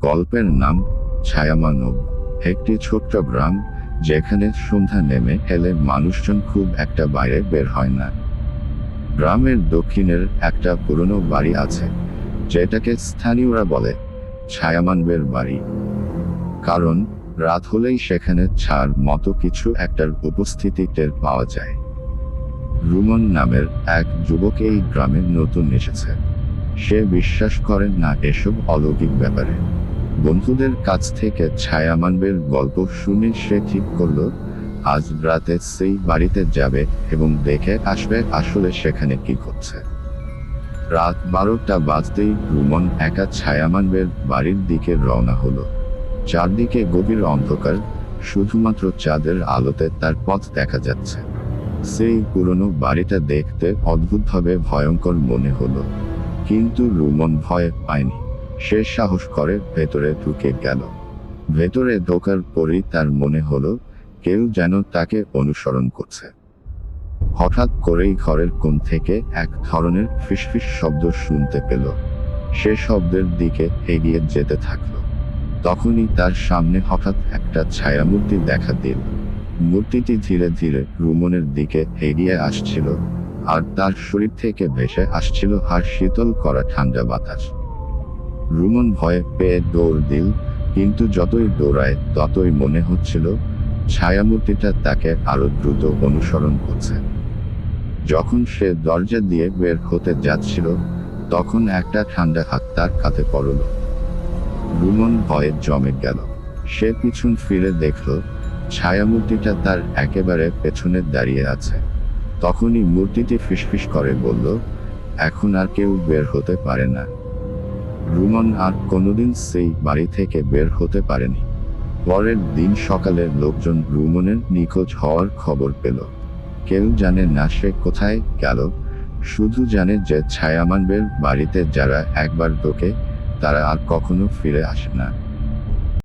গল্পের নাম ছায়ামানব। একটি ছোট্ট গ্রাম যেখানে সন্ধ্যা নেমে এলে মানুষজন খুব একটা বাইরে বের হয় না। গ্রামের দক্ষিণের একটা পুরনো বাড়ি আছে, যেটাকে স্থানীয়রা বলে ছায়ামানবের বাড়ি। কারণ রাত হলেই সেখানে ছাড় মতো কিছু একটার উপস্থিতি টের পাওয়া যায়। রুমন নামের এক যুবক এই গ্রামে নতুন এসেছে। সে বিশ্বাস করেন না এসব অলৌকিক ব্যাপারে। বন্ধুদের কাছ থেকে ছায়ামানবের গল্প শুনে সে ঠিক করল, আজ রাতে সেই বাড়িতে যাবে এবং দেখে আসবে আসলে সেখানে কি করছে রাত বারোটা বাজতেই রুমন একা ছায়ামানবের বাড়ির দিকে রওনা হলো। চারদিকে গভীর অন্ধকার, শুধুমাত্র চাঁদের আলোতে তার পথ দেখা যাচ্ছে। সেই পুরনো বাড়িটা দেখতে অদ্ভুতভাবে ভয়ঙ্কর মনে হলো, কিন্তু রুমন ভয় পায়নি। সে সাহস করে ভেতরে ঢুকে গেল। ভেতরে ঢোকার পরই তার মনে হলো, কেউ যেন তাকে অনুসরণ করছে। হঠাৎ করেই ঘরের কোণ থেকে এক ধরনের ফিসফিস শব্দ শুনতে পেল। সে শব্দের দিকে এগিয়ে যেতে থাকল। তখনই তার সামনে হঠাৎ একটা ছায়ামূর্তি দেখা দিল। মূর্তিটি ধীরে ধীরে রুমনের দিকে এগিয়ে আসছিল, আর তার শরীর থেকে ভেসে আসছিল আর শীতল করা ঠান্ডা বাতাস। রুমন ভয়ে পেয়ে দৌড় দিল, কিন্তু যতই দৌড়ায়, ততই মনে হচ্ছিল ছায়ামূর্তিটা তাকে আরও দ্রুত অনুসরণ করছে। যখন সে দরজা দিয়ে বের হতে যাচ্ছিল, তখন একটা ঠান্ডা হাত তার কাঁধে পড়ল। রুমন ভয়ে জমে গেল। সে পিছন ফিরে দেখল, ছায়ামূর্তিটা তার একেবারে পেছনে দাঁড়িয়ে আছে। তখনই মূর্তিটি ফিসফিস করে বলল, এখন আর কেউ বের হতে পারে না। রুমন আর কোনোদিন সেই বাড়ি থেকে বের হতে পারেনি। পরের দিন সকালে লোকজন রুমনের নিখোঁজ হওয়ার খবর পেল। কেউ জানে না সে কোথায় গেল, শুধু জানে যে ছায়ামানবের বাড়িতে যারা একবার ঢোকে, তারা আর কখনো ফিরে আসে না।